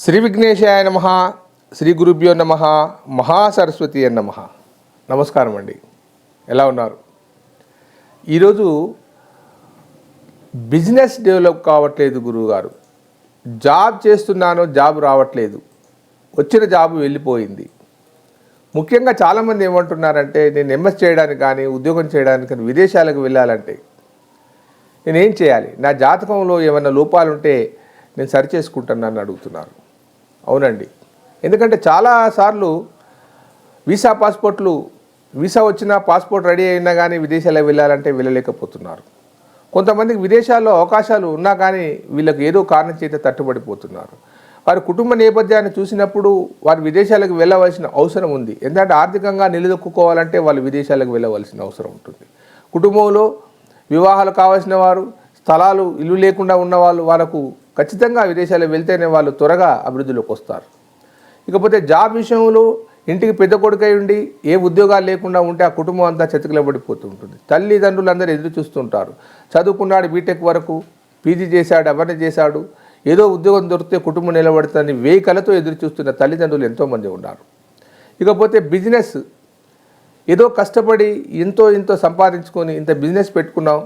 శ్రీ విఘ్నేశాయ నమ శ్రీ గురుభ్యో నమ మహాసరస్వతి అన్న నమ. నమస్కారం అండి. ఎలా ఉన్నారు? ఈరోజు బిజినెస్ డెవలప్ కావట్లేదు గురువుగారు. జాబ్ చేస్తున్నాను జాబ్ రావట్లేదు. వచ్చిన జాబ్ వెళ్ళిపోయింది. ముఖ్యంగా చాలామంది ఏమంటున్నారంటే నేను ఎంఎస్ చేయడానికి కానీ ఉద్యోగం చేయడానికి కానీ విదేశాలకు వెళ్ళాలంటే నేనేం చేయాలి? నా జాతకంలో ఏమైనా లోపాలు ఉంటే నేను సరి నన్ను అడుగుతున్నారు. అవునండి. ఎందుకంటే చాలాసార్లు వీసా పాస్పోర్ట్లు వీసా వచ్చినా పాస్పోర్ట్ రెడీ అయినా కానీ విదేశాలకు వెళ్ళాలంటే వెళ్ళలేకపోతున్నారు. కొంతమందికి విదేశాల్లో అవకాశాలు ఉన్నా కానీ వీళ్ళకి ఏదో కారణం చేత తట్టుబడిపోతున్నారు. వారి కుటుంబ నేపథ్యాన్ని చూసినప్పుడు వారు విదేశాలకు వెళ్ళవలసిన అవసరం ఉంది. ఎందుకంటే ఆర్థికంగా నిలదొక్కుకోవాలంటే వాళ్ళు విదేశాలకు వెళ్ళవలసిన అవసరం ఉంటుంది. కుటుంబంలో వివాహాలు కావాల్సిన వారు స్థలాలు ఇల్లు లేకుండా ఉన్న వాళ్ళు వాళ్ళకు ఖచ్చితంగా విదేశాలకు వెళ్తేనే వాళ్ళు త్వరగా అభివృద్ధిలోకి వస్తారు. ఇకపోతే జాబ్ విషయంలో ఇంటికి పెద్ద కొడుకై ఉండి ఏ ఉద్యోగాలు లేకుండా ఉంటే ఆ కుటుంబం అంతా చతికిలబడిపోతూ ఉంటుంది. తల్లిదండ్రులు అందరూ ఎదురు చూస్తుంటారు. చదువుకున్నాడు బీటెక్ వరకు పీజీ చేశాడు అవన్నీ చేశాడు ఏదో ఉద్యోగం దొరికితే కుటుంబం నిలబడుతుందని వేయి కళతో ఎదురు చూస్తున్న తల్లిదండ్రులు ఎంతోమంది ఉన్నారు. ఇకపోతే బిజినెస్ ఏదో కష్టపడి ఎంతో ఇంతో సంపాదించుకొని ఇంత బిజినెస్ పెట్టుకున్నాం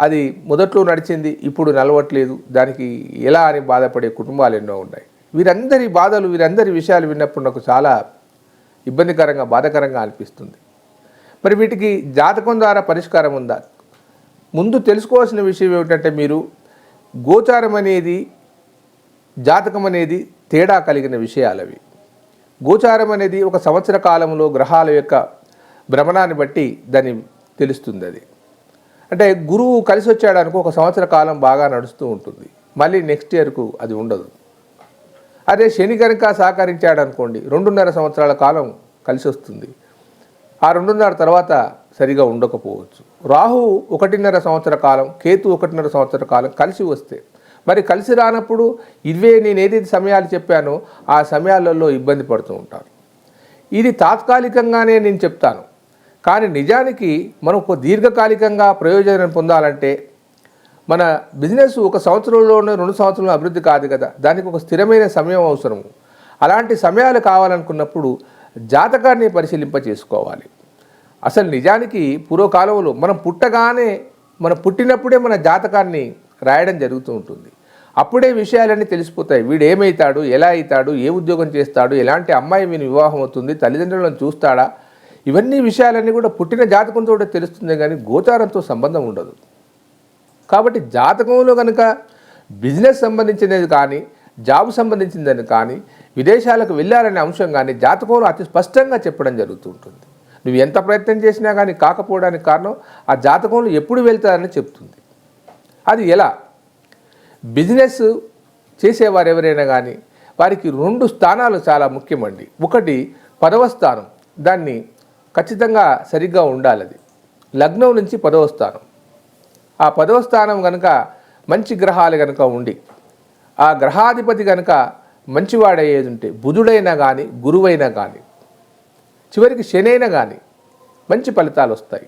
అది మొదట్లో నడిచింది ఇప్పుడు నలవట్లేదు దానికి ఎలా అని బాధపడే కుటుంబాలు ఎన్నో ఉన్నాయి. వీరందరి బాధలు వీరందరి విషయాలు విన్నప్పుడు నాకు చాలా ఇబ్బందికరంగా బాధాకరంగా అనిపిస్తుంది. మరి వీటికి జాతకం ద్వారా పరిష్కారం ఉందా? ముందు తెలుసుకోవాల్సిన విషయం ఏమిటంటే మీరు గోచారం అనేది జాతకం అనేది తేడా కలిగిన విషయాలు అవి. గోచారం అనేది ఒక సంవత్సర కాలంలో గ్రహాల యొక్క భ్రమణాన్ని బట్టి దాన్ని తెలుస్తుంది అది. అంటే గురువు కలిసి వచ్చాడు అనుకో ఒక సంవత్సర కాలం బాగా నడుస్తూ ఉంటుంది. మళ్ళీ నెక్స్ట్ ఇయర్కు అది ఉండదు. అదే శని కనుక సహకరించాడు అనుకోండి రెండున్నర సంవత్సరాల కాలం కలిసి వస్తుంది. ఆ రెండున్నర తర్వాత సరిగా ఉండకపోవచ్చు. రాహు ఒకటిన్నర సంవత్సర కాలం కేతు ఒకటిన్నర సంవత్సర కాలం కలిసి వస్తే మరి కలిసి రానప్పుడు ఇవే నేను ఏదైతే సమయాలు చెప్పానో ఆ సమయాలలో ఇబ్బంది పడుతూ ఉంటారు. ఇది తాత్కాలికంగానే నేను చెప్తాను. కానీ నిజానికి మనం ఒక దీర్ఘకాలికంగా ప్రయోజనం పొందాలంటే మన బిజినెస్ ఒక సంవత్సరంలోనే రెండు సంవత్సరంలో అభివృద్ధి కాదు కదా. దానికి ఒక స్థిరమైన సమయం అవసరము అలాంటి సమయాలు కావాలనుకున్నప్పుడు జాతకాన్ని పరిశీలింప చేసుకోవాలి అసలు నిజానికి పూర్వకాలంలో మనం పుట్టగానే మనం పుట్టినప్పుడే మన జాతకాన్ని రాయడం జరుగుతూ ఉంటుంది. అప్పుడే విషయాలన్నీ తెలిసిపోతాయి. వీడు ఏమవుతాడు ఎలా అవుతాడు ఏ ఉద్యోగం చేస్తాడు ఎలాంటి అమ్మాయి వీని వివాహం అవుతుంది తల్లిదండ్రులను చూస్తాడా ఇవన్నీ విషయాలన్నీ కూడా పుట్టిన జాతకంతో తెలుస్తుంది కానీ గోచారంతో సంబంధం ఉండదు. కాబట్టి జాతకంలో కనుక బిజినెస్ సంబంధించినది కానీ జాబ్ సంబంధించిందని కానీ విదేశాలకు వెళ్ళాలనే అంశం కానీ జాతకంలో అతి స్పష్టంగా చెప్పడం జరుగుతూ ఉంటుంది నువ్వు ఎంత ప్రయత్నం చేసినా కానీ కాకపోవడానికి కారణం ఆ జాతకంలో ఎప్పుడు వెళ్తారని చెప్తుంది. అది ఎలా? బిజినెస్ చేసేవారు ఎవరైనా కానీ వారికి రెండు స్థానాలు చాలా ముఖ్యమండి. ఒకటి పదవ స్థానం. దాన్ని ఖచ్చితంగా సరిగ్గా ఉండాలి అది. లగ్నం నుంచి పదవ స్థానం. ఆ పదవ స్థానం కనుక మంచి గ్రహాలు కనుక ఉండి ఆ గ్రహాధిపతి కనుక మంచివాడయ్యేది ఉంటే బుధుడైనా కానీ గురువైనా కానీ చివరికి శనైనా కానీ మంచి ఫలితాలు వస్తాయి.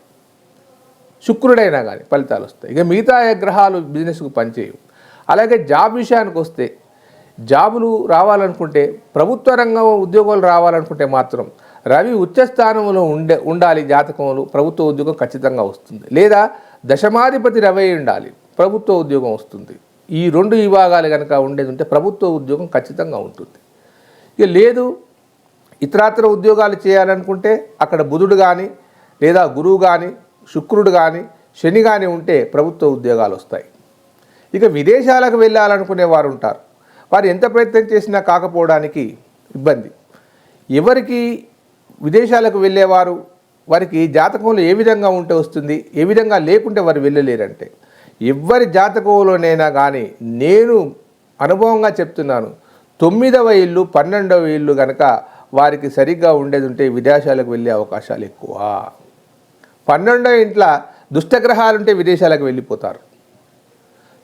శుక్రుడైనా కానీ ఫలితాలు వస్తాయి. ఇక మిగతా గ్రహాలు బిజినెస్కు పనిచేయవు. అలాగే జాబ్ విషయానికి వస్తే జాబులు రావాలనుకుంటే ప్రభుత్వ రంగం ఉద్యోగాలు రావాలనుకుంటే మాత్రం రవి ఉచ్చ స్థానంలో ఉండే ఉండాలి జాతకంలో ప్రభుత్వ ఉద్యోగం ఖచ్చితంగా వస్తుంది. లేదా దశమాధిపతి రవి ఉండాలి ప్రభుత్వ ఉద్యోగం వస్తుంది. ఈ రెండు విభాగాలు కనుక ఉండేది ఉంటే ప్రభుత్వ ఉద్యోగం ఖచ్చితంగా ఉంటుంది. ఇక లేదు ఇతరాతర ఉద్యోగాలు చేయాలనుకుంటే అక్కడ బుధుడు కానీ లేదా గురువు కానీ శుక్రుడు కానీ శని కానీ ఉంటే ప్రభుత్వ ఉద్యోగాలు వస్తాయి. ఇక విదేశాలకు వెళ్ళాలనుకునే వారు ఉంటారు. వారు ఎంత ప్రయత్నం చేసినా కాకపోవడానికి ఇబ్బంది. ఎవరికి విదేశాలకు వెళ్ళేవారు వారికి జాతకంలో ఏ విధంగా ఉంటే వస్తుంది ఏ విధంగా లేకుంటే వారు వెళ్ళలేరంటే. ఎవరి జాతకంలోనైనా కానీ నేను అనుభవంగా చెప్తున్నాను తొమ్మిదవ ఇల్లు పన్నెండవ ఇల్లు కనుక వారికి సరిగ్గా ఉండేది ఉంటే విదేశాలకు వెళ్ళే అవకాశాలు ఎక్కువ. పన్నెండవ ఇంట్లో దుష్టగ్రహాలు ఉంటే విదేశాలకు వెళ్ళిపోతారు.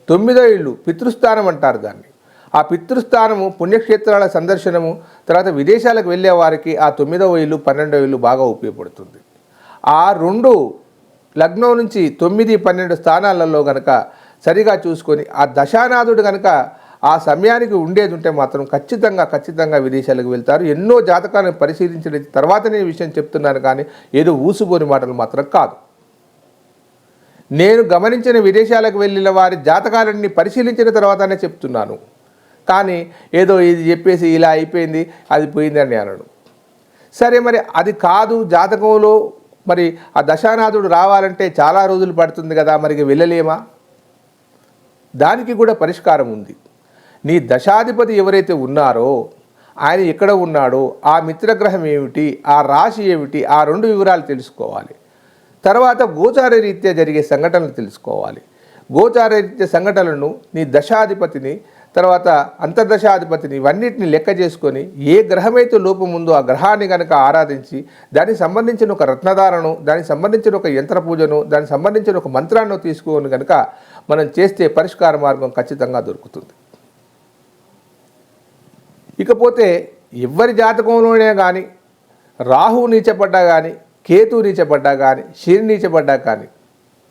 తొమ్మిదో ఇల్లు పితృస్థానం అంటారు దాన్ని. ఆ పితృస్థానము పుణ్యక్షేత్రాల సందర్శనము తర్వాత విదేశాలకు వెళ్ళే వారికి ఆ తొమ్మిదవ ఇల్లు పన్నెండవ ఇల్లు బాగా ఉపయోగపడుతుంది. ఆ రెండు లగ్నం నుంచి తొమ్మిది పన్నెండు స్థానాలలో గనక సరిగా చూసుకొని ఆ దశానాథుడు కనుక ఆ సమయానికి ఉండేది ఉంటే మాత్రం ఖచ్చితంగా ఖచ్చితంగా విదేశాలకు వెళ్తారు. ఎన్నో జాతకాలను పరిశీలించిన తర్వాతనే విషయం చెప్తున్నాను కానీ ఏదో ఊసుబోని మాటలు మాత్రం కాదు. నేను గమనించిన విదేశాలకు వెళ్ళిన వారి జాతకాలన్నీ పరిశీలించిన తర్వాతనే చెప్తున్నాను. కానీ ఏదో ఇది చెప్పేసి ఇలా అయిపోయింది అది పోయిందని అనడు. సరే మరి అది కాదు జాతకంలో మరి ఆ దశానాథుడు రావాలంటే చాలా రోజులు పడుతుంది కదా మరి వెళ్ళలేమా? దానికి కూడా పరిష్కారం ఉంది. నీ దశాధిపతి ఎవరైతే ఉన్నారో ఆయన ఎక్కడ ఉన్నాడో ఆ మిత్రగ్రహం ఏమిటి ఆ రాశి ఏమిటి ఆ రెండు వివరాలు తెలుసుకోవాలి. తర్వాత గోచార రీత్యా జరిగే సంఘటనలు తెలుసుకోవాలి. గోచార రీత్యా సంఘటనలను నీ దశాధిపతిని తర్వాత అంతర్దశాధిపతిని ఇవన్నిటిని లెక్క చేసుకొని ఏ గ్రహమైతే లోపం ఉందో ఆ గ్రహాన్ని కనుక ఆరాధించి దానికి సంబంధించిన ఒక రత్నధారను దానికి సంబంధించిన ఒక యంత్ర పూజను దానికి సంబంధించిన ఒక మంత్రాన్ని తీసుకొని కనుక మనం చేస్తే పరిష్కార మార్గం ఖచ్చితంగా దొరుకుతుంది. ఇకపోతే ఎవరి జాతకంలోనే కానీ రాహువు నీచపడ్డా కానీ కేతు నీచపడ్డా కానీ శని నీచపడ్డా కానీ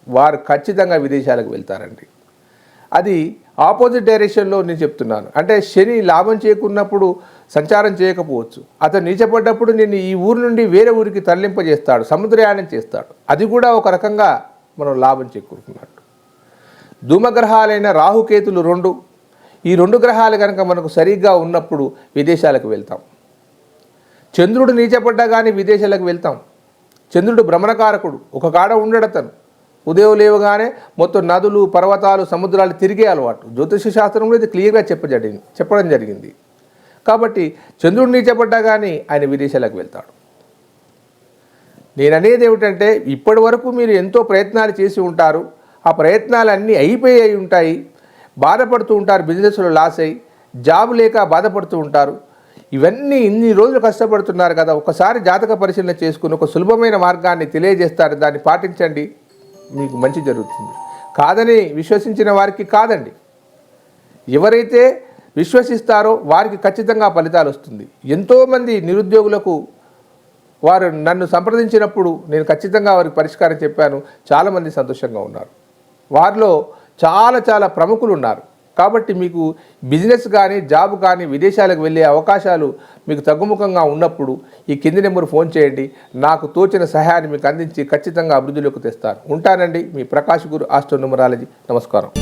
వారు ఖచ్చితంగా విదేశాలకు వెళ్తారండి. అది ఆపోజిట్ డైరెక్షన్లో నేను చెప్తున్నాను. అంటే శని లాభం చేకున్నప్పుడు సంచారం చేయకపోవచ్చు. అతను నీచపడ్డప్పుడు నేను ఈ ఊరు నుండి వేరే ఊరికి తరలింపజేస్తాడు సముద్రయానం చేస్తాడు. అది కూడా ఒక రకంగా మనం లాభం చేకూరుకున్నట్టు ధూమగ్రహాలైన రాహుకేతులు రెండు. ఈ రెండు గ్రహాలు కనుక మనకు సరిగ్గా ఉన్నప్పుడు విదేశాలకు వెళ్తాం. చంద్రుడు నీచపడ్డా కానీ విదేశాలకు వెళ్తాం. చంద్రుడు భ్రమణకారకుడు. ఒక కాడ ఉండడతను ఉదయం లేవగానే మొత్తం నదులు పర్వతాలు సముద్రాలు తిరిగే అలవాటు. జ్యోతిష శాస్త్రంలో ఇది క్లియర్గా చెప్పజడి చెప్పడం జరిగింది. కాబట్టి చంద్రుడు నీచపడ్డా కానీ ఆయన విదేశాలకు వెళ్తాడు. నేను అనేది ఏమిటంటే ఇప్పటి వరకు మీరు ఎంతో ప్రయత్నాలు చేసి ఉంటారు. ఆ ప్రయత్నాలన్నీ అయిపోయి ఉంటాయి. బాధపడుతూ ఉంటారు బిజినెస్లో లాస్ అయ్యి. జాబ్ లేక బాధపడుతూ ఉంటారు. ఇవన్నీ ఇన్ని రోజులు కష్టపడుతున్నారు కదా. ఒకసారి జాతక పరిశీలన చేసుకుని ఒక సులభమైన మార్గాన్ని తెలియజేస్తారు. దాన్ని పాటించండి. మీకు మంచి జరుగుతుంది. కాదని విశ్వసించిన వారికి కాదండి. ఎవరైతే విశ్వసిస్తారో వారికి ఖచ్చితంగా ఫలితాలు వస్తుంది. ఎంతోమంది నిరుద్యోగులకు వారు నన్ను సంప్రదించినప్పుడు నేను ఖచ్చితంగా వారికి పరిష్కారం చెప్పాను. చాలామంది సంతోషంగా ఉన్నారు. వారిలో చాలా చాలా ప్రముఖులు ఉన్నారు. కాబట్టి మీకు బిజినెస్ కానీ జాబ్ కానీ విదేశాలకు వెళ్ళే అవకాశాలు మీకు తగ్గుముఖంగా ఉన్నప్పుడు ఈ కింది నెంబర్ ఫోన్ చేయండి. నాకు తోచిన సహాయాన్ని మీకు అందించి ఖచ్చితంగా అభివృద్ధిలోకి తెస్తాను. ఉంటానండి. మీ ప్రకాష్ గురు ఆస్ట్రో న్యూమరాలజీ నమస్కారం.